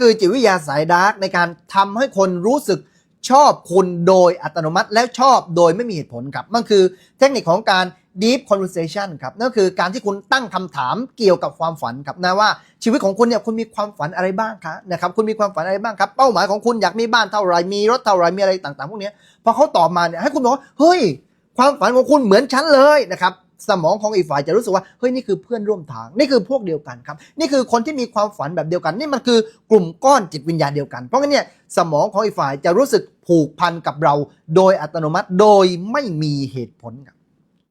คือจิตวิทยาสายดาร์กในการทำให้คนรู้สึกชอบคุณโดยอัตโนมัติแล้วชอบโดยไม่มีเหตุผลครับมันคือเทคนิคของการ deep conversation ครับนั่นคือการที่คุณตั้งคำถามเกี่ยวกับความฝันครับนะว่าชีวิตของคุณเนี่ยคุณมีความฝันอะไรบ้างคะนะครับคุณมีความฝันอะไรบ้างครับ เป้าหมายของคุณอยากมีบ้านเท่าไหรมีรถเท่าไหรมีอะไรต่างๆ พวกนี้พอเขาตอบมาเนี่ยให้คุณบอกว่าเฮ้ย ความฝันของคุณเหมือนฉันเลยนะครับ สมองของอีกฝ่ายจะรู้สึกว่าเฮ้ยนี่คือเพื่อนร่วมทาง นี่คือพวกเดียวกันครับ นี่คือคนที่มีความฝันแบบเดียวกัน นี่มันคือกลุ่มก้อนจิตวิญญาณเดียวกัน เพราะงั้นเนี่ยสมองของอีกฝ่ายจะรู้สึกผูกพันกับเรา โดยอัตโนมัติโดยไม่มีเหตุผลครับ